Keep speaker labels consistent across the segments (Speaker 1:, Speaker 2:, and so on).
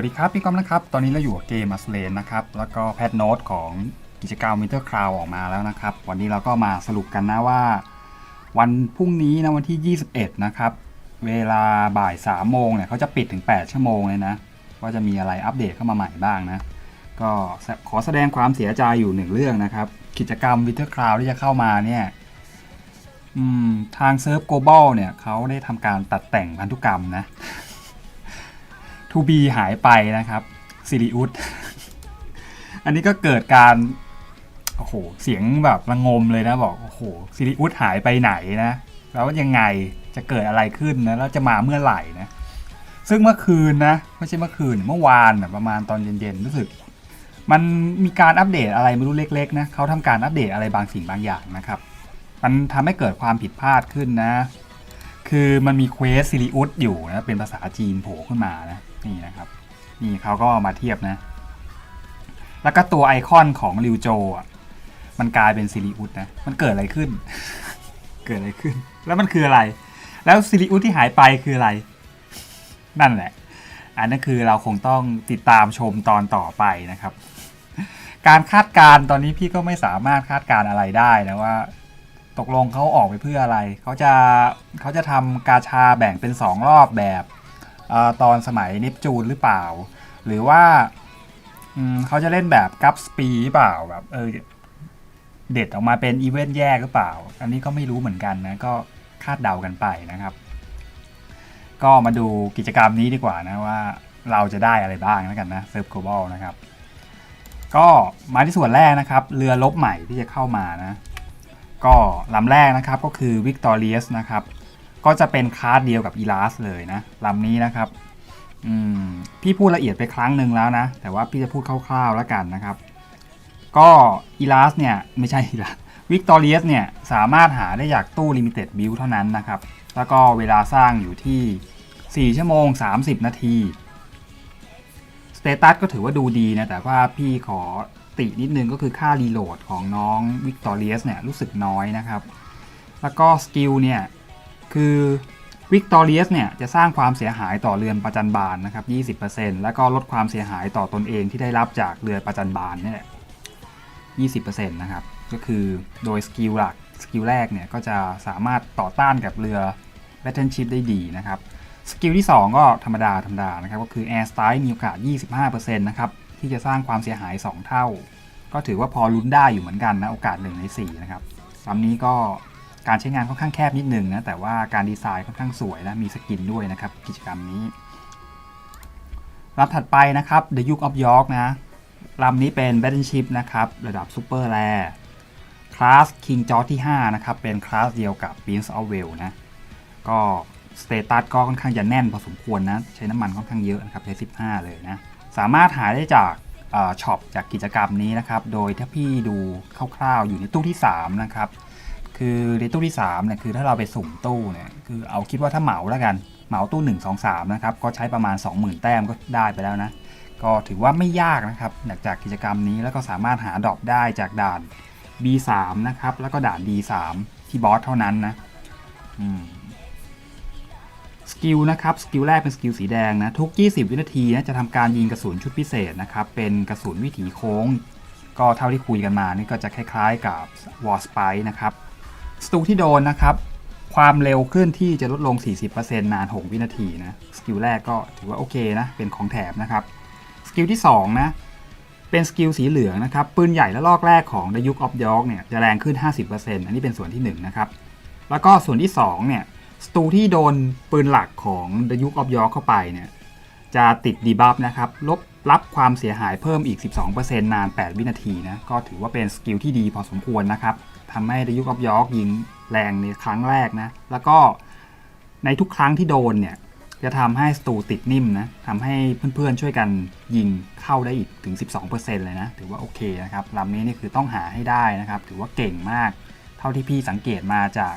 Speaker 1: วัสดีครับพี่ก้อมนะครับ ตอนนี้เราอยู่กับเกมอัสเลนนะครับ แล้วก็แพทโน้ตของกิจกรรมมิเตอร์คราวออกมาแล้วนะครับ วันนี้เราก็มาสรุปกันนะว่า วันพรุ่งนี้นะวันที่ 21 นะครับ เวลาบ่าย 3 โมงเนี่ยเขาจะปิดถึง 8 ชั่วโมงเลยนะ ว่าจะมีอะไรอัปเดตเข้ามาใหม่บ้างนะ ก็ขอแสดงความเสียใจอยู่หนึ่งเรื่องนะครับ กิจกรรมวิเตอร์คราวที่จะเข้ามาเนี่ยทางเซิร์ฟโกลบอลเนี่ยเขาได้ทำการตัดแต่งพันธุกรรมนะ ทูบีหายไปนะครับซิริอุสอันนี้ก็เกิดการโอ้โหเสียงแบบระงมเลยนะบอกโอ้โหซิริอุสหายไปไหนนะแล้วยังไงจะเกิดอะไรขึ้นนะแล้วจะมาเมื่อไหร่นะซึ่งเมื่อคืนนะไม่ใช่เมื่อคืนเมื่อวานนะประมาณตอนเย็นๆรู้สึก มันมีการอัปเดตอะไรไม่รู้เล็กๆนะเขาทำการอัปเดตอะไรบางสิ่งบางอย่างนะครับ มันทำให้เกิดความผิดพลาดขึ้นนะ คือมันมีเควสซิริอุสอยู่นะเป็นภาษาจีนโผล่ขึ้นมานะ นี่นะครับ นี่เขาก็มาเทียบนะ แล้วก็ตัวไอคอนของริวโจอะมันกลายเป็นซิริอุสนะ มันเกิดอะไรขึ้น เกิดอะไรขึ้น แล้วมันคืออะไร แล้วซิริอุสที่หายไปคืออะไร นั่นแหละ อันนั้นคือเราคงต้องติดตามชมตอนต่อไปนะครับ การคาดการณ์ตอนนี้พี่ก็ไม่สามารถคาดการณ์อะไรได้นะว่า ตกลงเขาออกไปเพื่ออะไร เขาจะเขาจะทำกาชาแบ่งเป็น2รอบแบบ ตอนสมัยเนปจูนหรือเปล่า หรือว่าเขาจะเล่นแบบกัปสปีหรือเปล่าแบบเออเด็ดออกมาเป็นอีเวนต์แยกหรือเปล่า อันนี้ก็ไม่รู้เหมือนกันนะ ก็คาดเดากันไปนะครับ ก็มาดูกิจกรรมนี้ดีกว่านะว่าเราจะได้อะไรบ้างแล้วกันนะเซิร์ฟโกลบอลนะครับ ก็มาที่ส่วนแรกนะครับ เรือลบใหม่ที่จะเข้ามานะ ก็ลำแรกนะครับก็คือ Victorious นะครับ ก็จะเป็นคลาสเดียวกับ e l a s เลยนะลำนี้นะครับพี่พูดละเอียดไปครั้งหนึ่งแล้วนะ แต่ว่าพี่จะพูดคร่าวๆแล้วกันนะครับ ก็ e l a s เนี่ย ไม่ใช่ e l a s Victorious เนี่ย สามารถหาได้จากตู้ Limited Build เท่านั้นนะครับ แล้วก็เวลาสร้างอยู่ที่ 4 ชั่วโมง 30 นาทีสเตตัสก็ถือว่าดูดีนะ แต่ว่าพี่ขอตินิดนึงก็คือค่ารีโหลดของน้อง Victorious เนี่ย รู้สึกน้อยนะครับ แล้วก็สกิลเนี่ย คือ Victorious เนี่ยจะสร้างความเสียหายต่อเรือนประจันบานนะครับ 20%แล้วก็ลดความเสียหายต่อตนเองที่ได้รับจากเรือประจันบานนี่ย20%นะครับ ก็คือโดยสกิลหลักสกิลแรกเนี่ยก็จะสามารถต่อต้านกับเรือ Battleship ได้ดีนะครับ สกิลที่ 2 ก็ธรรมดาธรรมดานะครับ ก็คือ Air Strike มีโอกาส 25%นะครับที่จะสร้างความเสียหาย 2 เท่า ก็ถือว่าพอลุ้นได้อยู่เหมือนกันนะ โอกาส1ใน4นะครับลำนี้ก็ การใช้งานค่อนข้างแคบนิดนึงนะแต่ว่าการดีไซน์ค่อนข้างสวยและมีสกินด้วยนะครับกิจกรรมนี้ลำถัดไปนะครับ The Duke of York นะลำนี้เป็น Battleship นะครับ ระดับ Super Rare คลาส King George ที่ 5 นะครับ เป็นคลาสเดียวกับ Prince of Wales นะ ก็สเตตัสก็ค่อนข้างจะแน่นพอสมควรนะ ใช้น้ำมันค่อนข้างเยอะนะครับ ใช้ 15 เลยนะ สามารถหาได้จากช็อปจากกิจกรรมนี้นะครับ โดยถ้าพี่ดูคร่าวๆอยู่ในตู้ที่ 3 นะครับ คือในตู้ที่3เนี่ยคือถ้าเราไปสุ่มตู้เนี่ยคือเอาคิดว่าถ้าเหมาแล้วกันเหมาตู้ 1 2 3นะครับก็ใช้ประมาณ 20,000 แต้มก็ได้ไปแล้วนะก็ถือว่าไม่ยากนะครับจากกิจกรรมนี้แล้วก็สามารถหาดรอปได้จากด่าน B3 นะครับแล้วก็ด่าน D3 ที่บอสเท่านั้นนะสกิลนะครับสกิลแรกเป็นสกิลสีแดงนะทุก 20 วินาทีนะจะทำการยิงกระสุนชุดพิเศษนะครับเป็นกระสุนวิถีโค้ง ก็เท่าที่คุยกันมานี่ก็จะคล้ายๆกับ War Spike นะครับ สตูที่โดนนะครับ ความเร็วเคลื่อนที่จะลดลง 40%นาน 6 วินาทีนะ สกิลแรกก็ถือว่าโอเคนะ เป็นของแถมนะครับ สกิลที่ 2 นะ เป็นสกิลสีเหลืองนะครับ ปืนใหญ่และลอกแรกของ The Duke of York เนี่ยจะแรงขึ้น 50%อันนี้เป็นส่วนที่ 1 นะครับ แล้วก็ส่วนที่ 2 เนี่ย สตูที่โดนปืนหลักของ The Duke of York เข้าไปเนี่ยจะติดดีบัฟนะครับ ลบรับความเสียหายเพิ่มอีก 12%นาน 8 วินาทีนะ ก็ถือว่าเป็นสกิลที่ดีพอสมควรนะครับ ทำให้ The Duke of York ยิงแรงในครั้งแรกนะ แล้วก็ในทุกครั้งที่โดนเนี่ย จะทำให้สตูติดนิ่มนะทำให้เพื่อนๆช่วยกันยิงเข้าได้อีกถึง 12%เลยนะ ถือว่าโอเคนะครับลำนี้นี่คือต้องหาให้ได้นะครับ ถือว่าเก่งมาก เท่าที่พี่สังเกตมาจาก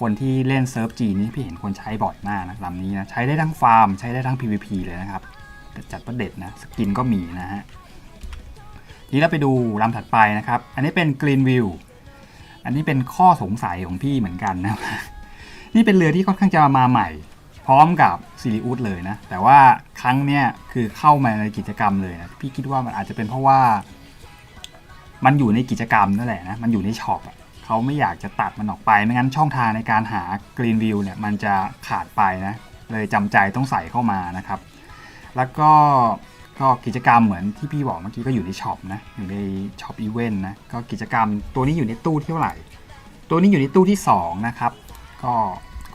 Speaker 1: คนที่เล่นเซิร์ฟจีนี่พี่เห็นคนใช้บ่อยมากนะลำนี้นะใช้ได้ทั้งฟาร์ม ใช้ได้ทั้ง PVP เลยนะครับจัดประเด็ดนะสกินก็มีนะฮะทีนี้เราไปดูลำถัดไปนะครับ อันนี้เป็น Green View อันนี้เป็นข้อสงสัยของพี่เหมือนกันนะ นี่เป็นเรือที่ค่อนข้างจะมาใหม่ พร้อมกับซิริอุสเลยนะ แต่ว่าครั้งเนี้ยคือเข้ามาในกิจกรรมเลยนะ พี่คิดว่ามันอาจจะเป็นเพราะว่า มันอยู่ในกิจกรรมนั่นแหละนะ มันอยู่ในช็อปเขาไม่อยากจะตัดมันออกไป ไม่งั้นช่องทางในการหากรีนวิวเนี่ยมันจะขาดไปนะ เลยจำใจต้องใส่เข้ามานะครับ แล้วก็ ก็กิจกรรมเหมือนที่พี่บอกเมื่อกี้ก็อยู่ในช็อปนะอยู่ในช็อปอีเวนต์นะก็กิจกรรมตัวนี้อยู่ในตู้ที่เท่าไหร่ ตัวนี้อยู่ในตู้ที่ 2 นะครับ ก็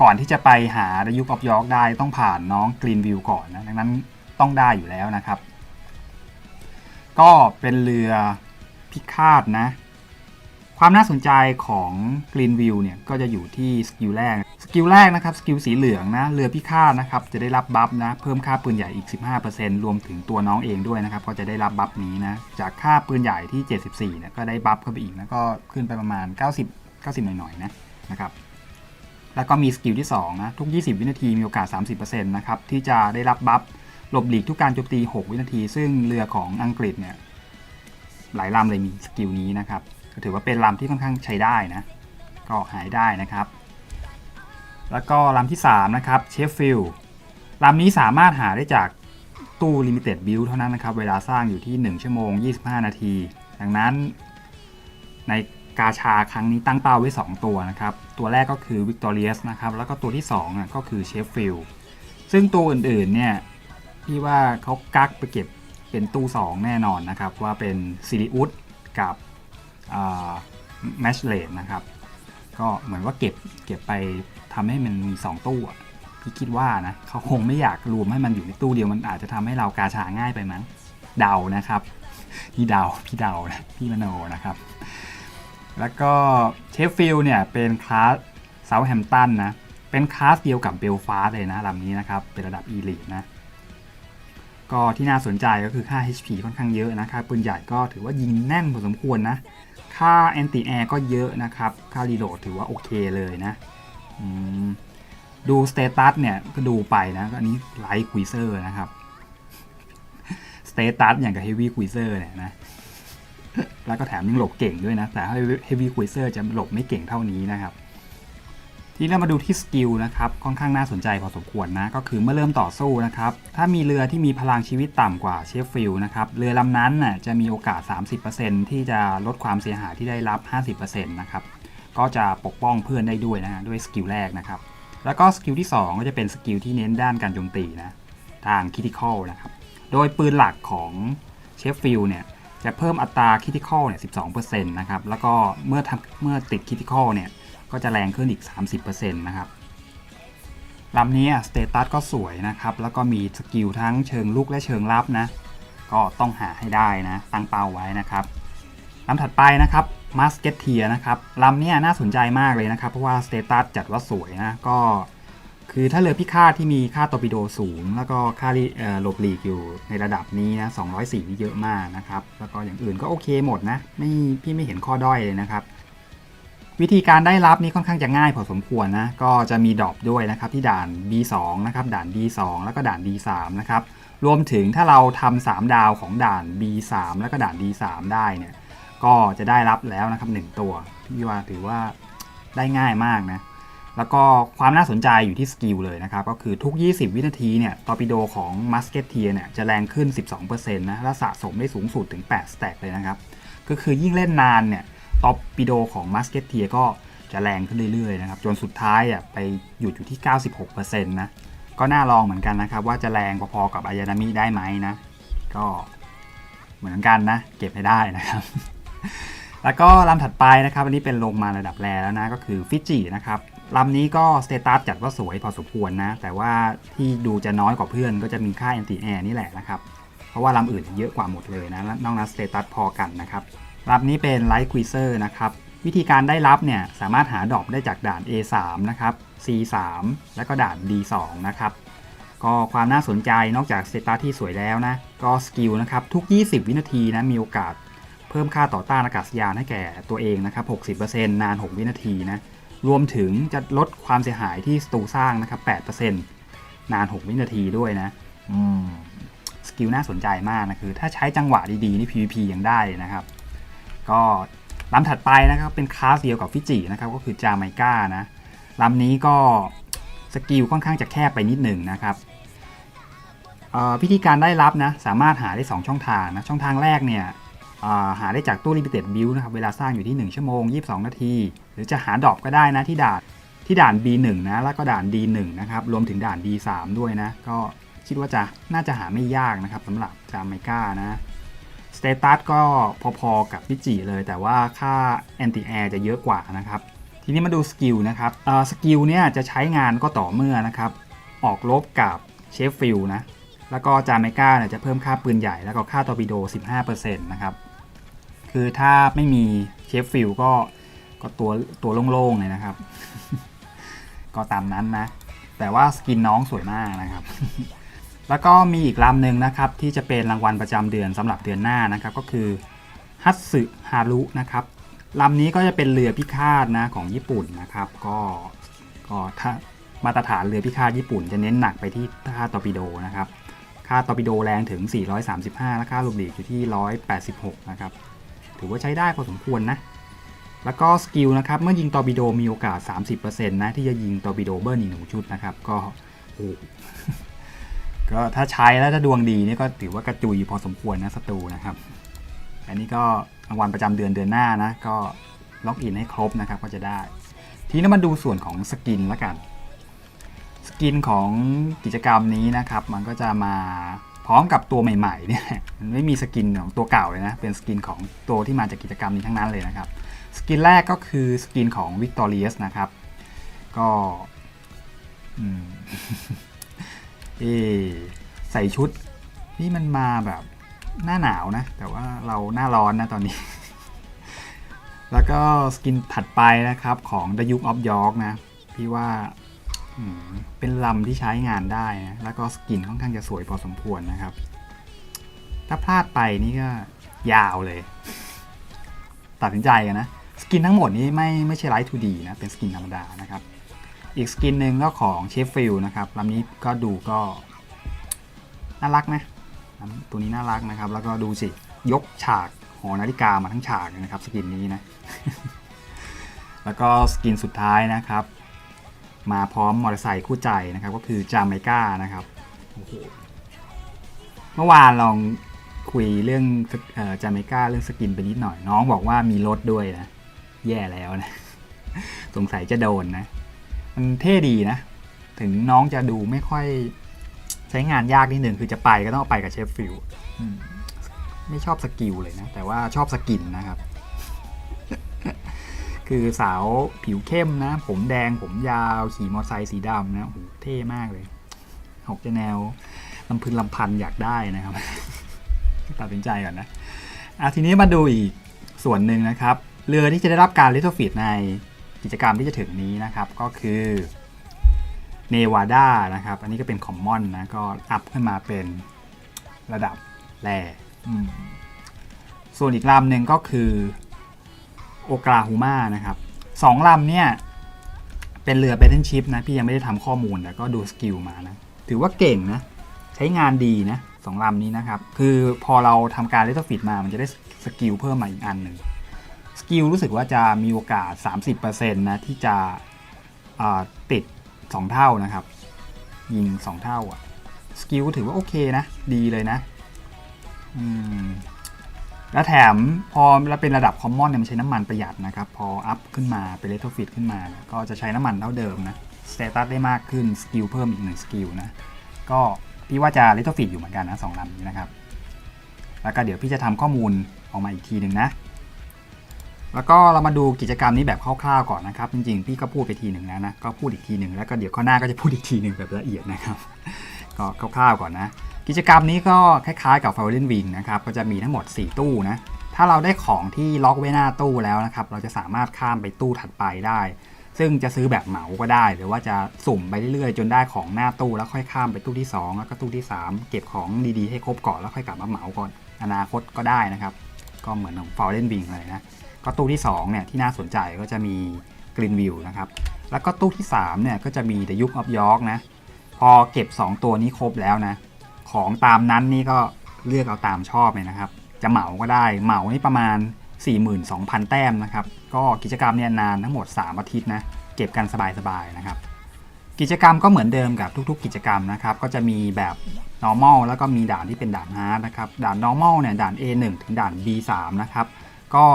Speaker 1: ก่อนที่จะไปหาดยุกอบยอกได้ต้องผ่านน้องกรีนวิวก่อนนะดังนั้นต้องได้อยู่แล้วนะครับ ก็เป็นเรือพิฆาตนะ ความน่าสนใจของ Green View เนี่ยก็จะอยู่ที่สกิลแรก สกิลแรกนะครับสกิลสีเหลืองนะเรือพิฆาตนะครับจะได้รับบัฟนะเพิ่มค่าปืนใหญ่อีก 15%รวมถึงตัวน้องเองด้วยนะครับก็จะได้รับบัฟนี้นะจากค่าปืนใหญ่ที่ 74เนี่ยก็ได้บัฟเข้าไปอีกนะก็ขึ้นไปประมาณ 90 90 หน่อยๆนะนะครับแล้วก็มีสกิลที่2นะทุก 20 วินาทีมีโอกาส 30%นะครับที่จะได้รับบัฟหลบหลีกทุกการโจมตี 6 วินาที ซึ่งเรือของอังกฤษเนี่ยหลายลำเลยมีสกิลนี้นะครับ ก็ถือว่าเป็นลำที่ค่อนข้างใช้ได้นะ ก็หายได้นะครับ แล้วก็ลำที่ 3 นะครับเชฟฟิลลำนี้สามารถหาได้จากตู้ Limited Build เท่านั้นนะครับ เวลาสร้างอยู่ที่ 1 ชั่วโมง 25 นาที ดังนั้นในกาชาครั้งนี้ตั้งเป้าไว้ 2 ตัวนะครับ ตัวแรกก็คือ Victorious นะครับ แล้วก็ตัวที่2อะก็คือเชฟฟิลซึ่งตัวอื่นๆเนี่ยพี่ว่าเขากักไปเก็บเป็นตู้ 2 แน่นอนนะครับ ว่าเป็นซิริอุสกับ แมชเลนนะครับ ก็เหมือนว่าเก็บเก็บไปทำให้มันมี 2 ตู้พี่คิดว่านะเขาคงไม่อยากรวมให้มันอยู่ในตู้เดียวมันอาจจะทำให้เรากาชาง่ายไปมั้งเดานะครับพี่เดาพี่เดานะพี่มโนนะครับ แล้วก็เชฟฟิลเนี่ยเป็นคลาสเซาท์แฮมตันนะเป็นคลาสเดียวกับเบลฟาสเลยนะลำนี้นะครับ เป็นระดับอีลิทนะก็ที่น่าสนใจก็คือค่า HP ค่อนข้างเยอะนะครับปืนใหญ่ก็ถือว่ายิงแน่นพอสมควรนะ ค่าแอนติแอร์ก็เยอะนะครับ ค่ารีโหลดถือว่าโอเคเลยนะดูสเตตัสเนี่ยก็ดูไปนะก็อันนี้ไลท์คุยเซอร์นะครับสเตตัสอย่างกับเฮฟวี่คุยเซอร์เนี่ยนะแล้วก็แถมยังหลบเก่งด้วยนะ แต่เฮฟวี่คุยเซอร์จะหลบไม่เก่งเท่านี้นะครับ ทีนี้เรามาดูที่สกิลนะครับค่อนข้างน่าสนใจพอสมควรนะก็คือเมื่อเริ่มต่อสู้นะครับถ้ามีเรือที่มีพลังชีวิตต่ำกว่าเชฟฟิลนะครับเรือลำนั้นน่ะจะมีโอกาส 30%ที่จะลดความเสียหายที่ได้รับ 50%นะครับก็จะปกป้องเพื่อนได้ด้วยนะฮะด้วยสกิลแรกนะครับแล้วก็สกิลที่ 2 ก็จะเป็นสกิลที่เน้นด้านการโจมตีนะทางคิ t ิคอลนะครับโดยปืนหลักของเชฟฟิลเนี่ยจะเพิ่มอัตราคิ t ิคอลเนี่ย12%นะครับแล้วก็เมื่อทำเมื่อติดคิ t ิคอลเนี่ย ก็จะแรงขึ้นอีก 30%นะครับลำนี้สเตตัสก็สวยนะครับ แล้วก็มีสกิลทั้งเชิงลุกและเชิงรับนะ ก็ต้องหาให้ได้นะตั้งเป้าไว้นะครับลำถัดไปนะครับมาสเก็ตเทียนะครับลำนี้น่าสนใจมากเลยนะครับ เพราะว่าสเตตัสจัดว่าสวยนะ ก็คือถ้าเรือพิฆาตที่มีค่าตอร์ปิโดสูง แล้วก็ค่าหลบหลีกอยู่ในระดับนี้นะ204นี่เยอะมากนะครับ แล้วก็อย่างอื่นก็โอเคหมดนะ ไม่พี่ไม่เห็นข้อด้อยเลยนะครับ วิธีการได้รับนี่ค่อนข้างจะง่ายพอสมควรนะ ก็จะมีดรอปด้วยนะครับที่ด่าน B2 นะครับด่าน D2 แล้วก็ด่าน D3 นะครับรวมถึงถ้าเราทำ3ดาวของด่าน B3 แล้วก็ด่าน D3 ได้เนี่ยก็จะได้รับแล้วนะครับ 1 ตัวพี่ว่าถือว่าได้ง่ายมากนะแล้วก็ความน่าสนใจอยู่ที่สกิลเลยนะครับ ก็คือทุก 20 วินาทีเนี่ยตอร์ปิโดของมัสเกตเทียเนี่ยจะแรงขึ้น 12%นะและสะสมได้สูงสุดถึง8สแต็กเลยนะครับ ก็คือยิ่งเล่นนานเนี่ย ตอร์ปิโดของมัสเกตเทียก็จะแรงขึ้นเรื่อยๆนะครับจนสุดท้ายอะไปหยุดอยู่ที่ 96%นะก็น่าลองเหมือนกันนะครับ ว่าจะแรงพอๆกับอายานามิได้ไหมนะ ก็เหมือนกันนะ เก็บให้ได้นะครับ แล้วก็ลำถัดไปนะครับอันนี้เป็นลงมาระดับแรแล้วนะก็คือฟิจินะครับลำนี้ก็สเตตัสจัดว่าสวยพอสมควรนะ แต่ว่าที่ดูจะน้อยกว่าเพื่อนก็จะมีค่าแอนติแอร์นี่แหละนะครับ เพราะว่าลำอื่นเยอะกว่าหมดเลยนะและนอกนั้นสเตตัสพอกันนะครับ ลำนี้เป็นไลท์ควิเซอร์นะครับ วิธีการได้รับเนี่ยสามารถหาดรอปได้จากด่าน A3 นะครับ C3 แล้วก็ด่าน D2 นะครับ ก็ความน่าสนใจนอกจากสเตตัสที่สวยแล้วนะ ก็สกิลนะครับทุก 20 วินาทีนะมีโอกาสเพิ่มค่าต่อต้านอากาศยานให้แก่ตัวเองนะครับ60%นาน 6 วินาทีนะ รวมถึงจะลดความเสียหายที่สตูสร้างนะครับ8%นาน 6 วินาทีด้วยนะอืมสกิลน่าสนใจมากนะคือ ถ้าใช้จังหวะดีๆนี่ PVP ยังได้เลยนะครับ ก็ลำถัดไปนะครับเป็นคลาสเดียวกับฟิจินะครับก็คือจาไมก้านะลำนี้ก็สกิลค่อนข้างจะแคบไปนิดหนึ่งนะครับเอ่อวิธีการได้รับนะสามารถหาได้ 2 ช่องทางนะช่องทางแรกเนี่ยหาได้จากตู้ Limited Build นะครับเวลาสร้างอยู่ที่ 1 ชั่วโมง 22 นาที หรือจะหาดอปก็ได้นะที่ด่านที่ด่าน B1 นะแล้วก็ด่าน D1 นะครับรวมถึงด่าน D3 ด้วยนะ ก็คิดว่าจะน่าจะหาไม่ยากนะครับสำหรับจามไมก้านะ สเตตัสก็พอๆกับพิจิเลย แต่ว่าค่าแอนตี้แอร์จะเยอะกว่านะครับ ทีนี้มาดูสกิลนะครับสกิลเนี่ยจะใช้งานก็ต่อเมื่อนะครับ ออกลบกับเชฟฟิลนะ แล้วก็จาเมกาเนี่ยจะเพิ่มค่าปืนใหญ่แล้วก็ค่าตอร์ปิโด 15%นะครับ คือถ้าไม่มีเชฟฟิลก็ก็ตัวตัวโล่งๆเลยนะครับ ก็ตามนั้นนะ แต่ว่าสกินน้องสวยมากนะครับ แล้วก็มีอีกลำหนึ่งนะครับที่จะเป็นรางวัลประจำเดือนสำหรับเดือนหน้านะครับก็คือฮัตสึฮารุนะครับลำนี้ก็จะเป็นเรือพิฆาตนะของญี่ปุ่นนะครับ ก็ก็ถ้ามาตรฐานเรือพิฆาตญี่ปุ่น จะเน้นหนักไปที่ค่าตอร์ปิโดนะครับค่าตอร์ปิโดแรงถึง 435 และค่าลูกหลีกอยู่ที่ 186 นะครับ ถือว่าใช้ได้พอสมควรนะ แล้วก็สกิลนะครับ เมื่อยิงตอร์ปิโดมีโอกาส 30%นะที่จะยิงตอร์ปิโดเบิร์นอีกหนึ่งชุดนะครับ ก็โอ้ ก็ถ้าใช้แล้วถ้าดวงดีนี่ก็ถือว่ากระจุยพอสมควรนะศัตรูนะครับ อันนี้ก็รางวัลประจำเดือนเดือนหน้านะ ก็ล็อกอินให้ครบนะครับก็จะได้ ทีนี้มาดูส่วนของสกินละกัน สกินของกิจกรรมนี้นะครับ มันก็จะมาพร้อมกับตัวใหม่ๆเนี่ยมันไม่มีสกินของตัวเก่าเลยนะ เป็นสกินของตัวที่มาจากกิจกรรมนี้ทั้งนั้นเลยนะครับ สกินแรกก็คือสกินของ Victorious นะครับ ก็อืม เอใส่ชุดนี่มันมาแบบหน้าหนาวนะ แต่ว่าเราหน้าร้อนนะตอนนี้ แล้วก็สกินถัดไปนะครับของ The Duke of York นะ พี่ว่าเป็นลำที่ใช้งานได้นะแล้วก็สกินค่อนข้างจะสวยพอสมควรนะครับ ถ้าพลาดไปนี่ก็ยาวเลย ตัดสินใจกันนะ สกินทั้งหมดนี้ไม่ไม่ใช่ไลท์ 2D นะ เป็นสกินธรรมดานะครับ อีกสกินหนึ่งก็ของเชฟฟิลนะครับลำนี้ก็ดูก็น่ารักนะลำตัวนี้น่ารักนะครับ แล้วก็ดูสิ ยกฉากหอนาฬิกามาทั้งฉากเลยนะครับ สกินนี้นะ แล้วก็สกินสุดท้ายนะครับ มาพร้อมมอเตอร์ไซค์คู่ใจนะครับ ก็คือจาไมกานะครับเมื่อวานลองคุยเรื่องเอ่อจาไมกาเรื่องสกินไปนิดหน่อย น้องบอกว่ามีรถด้วยนะ แย่แล้วนะ สงสัยจะโดนนะ มันเท่ดีนะ ถึงน้องจะดูไม่ค่อยใช้งานยากนิดหนึ่งคือจะไปก็ต้องไปกับเชฟฟิลไม่ชอบสกิลเลยนะ แต่ว่าชอบสกินนะครับ คือสาวผิวเข้มนะ ผมแดงผมยาวขี่มอเตอร์ไซค์สีดำนะโอ้โหเท่มากเลยออกจะแนวลำพึงลำพันอยากได้นะครับตัดสินใจก่อนนะอะทีนี้มาดูอีกส่วนหนึ่งนะครับ เรือที่จะได้รับการลิทฟิตใน กิจกรรมที่จะถึงนี้นะครับก็คือเนวาดานะครับ อันนี้ก็เป็นคอมมอนนะก็อัพขึ้นมาเป็นระดับแร่ส่วนอีกลำหนึ่งก็คือโอกลาฮูมานะครับสองลำเนี่ย เป็นเรือเบ t เทนชิพนะ พี่ยังไม่ได้ทำข้อมูลแต่ก็ดูสกิลมานะ ถือว่าเก่งนะ ใช้งานดีนะสองลำนี้นะครับ คือพอเราทำการเลตฟิตมามันจะได้สกิลเพิ่มมาอีกอันหนึ่ง กิลรู้สึกว่าจะมีโอกาส 30%นะที่จะติด 2 เท่านะครับ ยิง 2 เท่าอะสกิลถือว่าโอเคนะ ดีเลยนะแล้วแถมพอเราเป็นระดับคอมมอนเนี่ยมันใช้น้ำมันประหยัดนะครับ พออัพขึ้นมาเป็นเลทฟิตขึ้นมา ก็จะใช้น้ำมันเท่าเดิมนะสเตตัสได้มากขึ้นสกิลเพิ่มอีกหนึ่งสกิลนะ ก็พี่ว่าจะเลทฟิตอยู่เหมือนกันนะสองลำนี้นะครับ แล้วก็เดี๋ยวพี่จะทำข้อมูลออกมาอีกทีหนึ่งนะ แล้วก็เรามาดูกิจกรรมนี้แบบคร่าวๆก่อนนะครับ จริงๆ พี่ก็พูดไปทีหนึ่งแล้วนะ ก็พูดอีกทีหนึ่งแล้วก็เดี๋ยวข้อหน้าก็จะพูดอีกทีหนึ่งแบบละเอียดนะครับ ก็คร่าวๆก่อนนะ กิจกรรมนี้ก็คล้ายๆกับ f i r e n Wing นะครับ ก็จะมีทั้งหมด 4 ตู้นะ ถ้าเราได้ของที่ล็อกไว้หน้าตู้แล้วนะครับ เราจะสามารถข้ามไปตู้ถัดไปได้ ซึ่งจะซื้อแบบเหมาก็ได้ หรือว่าจะสุ่มไปเรื่อยๆ จนได้ของหน้าตู้แล้วค่อยข้ามไปตู้ที่ 2 แล้วก็ตู้ที่ 3 เก็บของดีๆให้ครบก่อนแล้วค่อยกลับมาเหมาก่อน อนาคตก็ได้นะครับ ก็เหมือนของ f i r e n Wing เลยนะ ก็ตู้ที่2เนี่ยที่น่าสนใจก็จะมี Green View นะครับ แล้วก็ตู้ที่3เนี่ยก็จะมี The Duke of York นะ พอเก็บ 2 ตัวนี้ครบแล้วนะ ของตามนั้นนี่ก็เลือกเอาตามชอบเลยนะครับ จะเหมาก็ได้ เหมานี่ประมาณ 42,000 แต้มนะครับ ก็กิจกรรมเนี่ยนานทั้งหมด 3 อาทิตย์นะ เก็บกันสบายๆนะครับ กิจกรรมก็เหมือนเดิมกับทุกๆ กิจกรรมนะครับ ก็จะมีแบบ normal แล้วก็มีด่านที่เป็นด่าน hard นะครับ ด่าน normal เนี่ยด่าน A1 ถึงด่าน B3 นะครับ ก็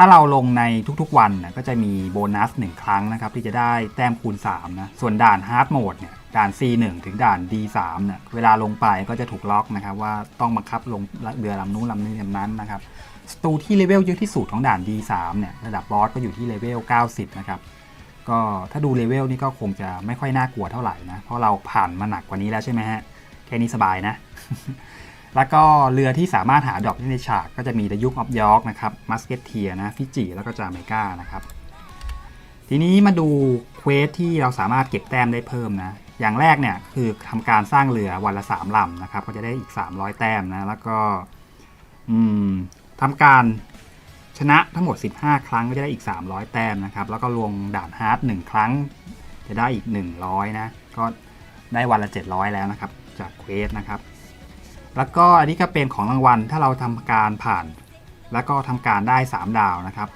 Speaker 1: ถ้าเราลงในทุกๆวันนี่ยก็จะมีโบนัส 1 ครั้งนะครับ ที่จะได้แต้มคูณ3นะส่วนด่าน hard mode เนี่ยด่าน C1 ถึงด่าน D3 เนี่ยเวลาลงไปก็จะถูกล็อกนะครับ ว่าต้องบังคับลงเรือลำนู้นลำนี้ลำนั้นนะครับสตูที่เลเวลเยอะที่สุดของด่าน D3 เนี่ยระดับบอสก็อยู่ที่เลเวล 90 นะครับก็ถ้าดูเลเวลนี่ก็คงจะไม่ค่อยน่ากลัวเท่าไหร่นะ เพราะเราผ่านมาหนักกว่านี้แล้วใช่ไหมฮะ แค่นี้สบายนะ แล้วก็เรือที่สามารถหาดอกได้ในฉากก็จะมี The Duke of York นะครับ Musketeer นะ ฟิจิ แล้วก็จาเมกานะครับ ทีนี้มาดูเควสที่เราสามารถเก็บแต้มได้เพิ่มนะ อย่างแรกเนี่ยคือทำการสร้างเรือวันละ 3ลำนะครับ ก็จะได้อีก 300 แต้มนะ แล้วก็ทำการชนะทั้งหมด 15 ครั้งก็จะได้อีก 300 แต้มนะครับ แล้วก็ลงด่านฮาร์ด1ครั้ง จะได้อีก 100 นะ ก็ได้วันละ 700 แล้วนะครับ จากเควสนะครับ แล้วก็อันนี้ก็เป็นของรางวัลถ้าเราทำการผ่าน แล้วก็ทำการได้ 3 ดาวนะครับ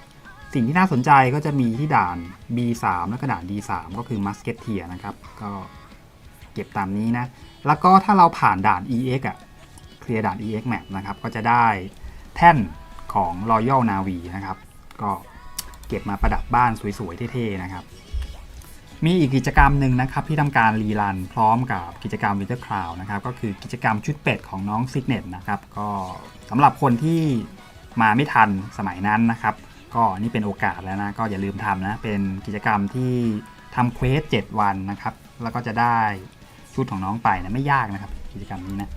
Speaker 1: สิ่งที่น่าสนใจก็จะมีที่ด่าน B3 แล้วก็ด่าน D3 ก็คือ Musketeer นะครับ ก็เก็บตามนี้นะ แล้วก็ถ้าเราผ่านด่าน EX อะเคลียร์ด่าน EX Map นะครับ ก็จะได้แท่นของ Royal Navy นะครับ ก็เก็บมาประดับบ้านสวยๆเท่ๆนะครับ มีอีกกิจกรรมหนึ่งนะครับที่ทำการรีรันพร้อมกับกิจกรรม Winter Cloud นะครับก็คือกิจกรรมชุดเป็ดของน้อง Signet นะครับก็สำหรับคนที่มาไม่ทันสมัยนั้นนะครับก็นี่เป็นโอกาสแล้วนะก็อย่าลืมทำนะเป็นกิจกรรมที่ทำเควส7วันนะครับแล้วก็จะได้ชุดของน้องไปนะไม่ยากนะครับ กิจกรรมนี้นะ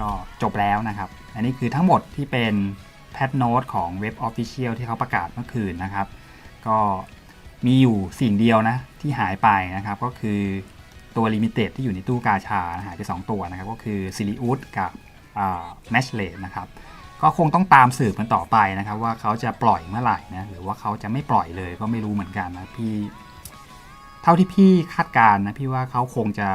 Speaker 1: ก็จบแล้วนะครับ อันนี้คือทั้งหมดที่เป็นแพทโน e ของเว็บ Official ที่เขาประกาศเมื่อคืนนะครับ ก็ มีอยู่สิ่งเดียวนะที่หายไปนะครับก็คือตัวลิมิเต็ดที่อยู่ในตู้กาชาหายไป 2 ตัวนะครับก็คือซิลิอุสกับแมชเลดนะครับก็คงต้องตามสืบกันต่อไปนะครับ ว่าเขาจะปล่อยเมื่อไหร่นะหรือว่าเขาจะไม่ปล่อยเลยก็ไม่รู้เหมือนกันนะพี่เท่าที่พี่คาดการณ์นะพี่ว่าเขาคงจะ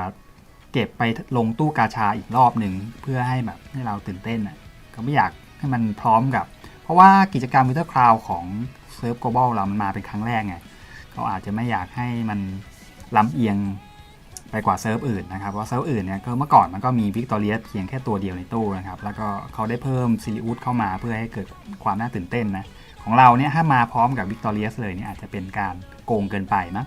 Speaker 1: เก็บไปลงตู้กาชาอีกรอบหนึ่งเพื่อให้แบบให้เราตื่นเต้นอะก็ไม่อยากให้มันพร้อมกับ เพราะว่ากิจกรรมวิเตอร์คลาวของเซิร์ฟ global เรามันมาเป็นครั้งแรกไง เขาอาจจะไม่อยากให้มันล้ำเอียงไปกว่าเซิร์ฟอื่นนะครับเพราะเซิร์ฟอื่นเนี่ยก็เมื่อก่อนมันก็มีวิกตอเรียเพียงแค่ตัวเดียวในตู้นะครับแล้วก็เขาได้เพิ่มซิลิอุสเข้ามาเพื่อให้เกิดความน่าตื่นเต้นนะของเราเนี่ยถ้ามาพร้อมกับวิกตอเรียเลยเนี่ยอาจจะเป็นการโกงเกินไปนะ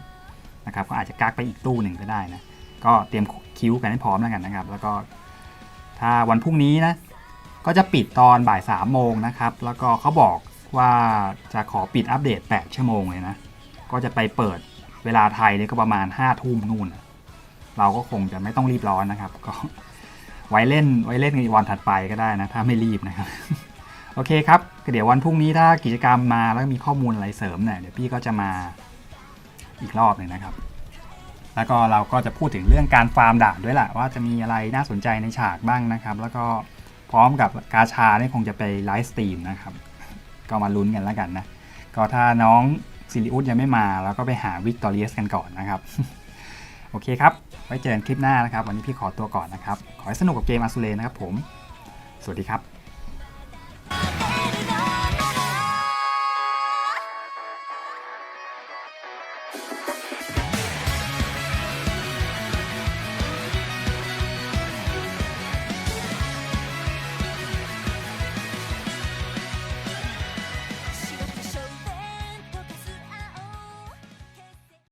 Speaker 1: นะครับก็อาจจะกักไปอีกตู้หนึ่งก็ได้นะก็เตรียมคิวกันให้พร้อมแล้วกันนะครับ แล้วก็ถ้าวันพรุ่งนี้นะก็จะปิดตอนบ่าย3โมงนะครับแล้วก็เขาบอกว่าจะขอปิดอัปเดต 8 ชั่วโมงเลยนะ ก็จะไปเปิดเวลาไทยเนี่ยก็ประมาณ5ทุ่มนู่น เราก็คงจะไม่ต้องรีบร้อนนะครับ ก็ไว้เล่นไว้เล่นในวันถัดไปก็ได้นะ ถ้าไม่รีบนะครับ โอเคครับเดี๋ยววันพรุ่งนี้ถ้ากิจกรรมมาแล้วมีข้อมูลอะไรเสริมเนี่ยเดี๋ยวพี่ก็จะมาอีกรอบหนึ่งนะครับ แล้วก็เราก็จะพูดถึงเรื่องการฟาร์มด่านด้วยแหละว่าจะมีอะไรน่าสนใจในฉากบ้างนะครับ แล้วก็พร้อมกับกาชาเนี่ยคงจะไปไลฟ์สตรีมนะครับ ก็มาลุ้นกันแล้วกันนะ ก็ถ้าน้อง ซิลิอุสยังไม่มาเราก็ไปหาวิกตอเรียสกันก่อนนะครับ โอเคครับ ไว้เจอกันคลิปหน้านะครับ วันนี้พี่ขอตัวก่อนนะครับ ขอให้สนุกกับเกมอาซูเลนะครับผม สวัสดีครับ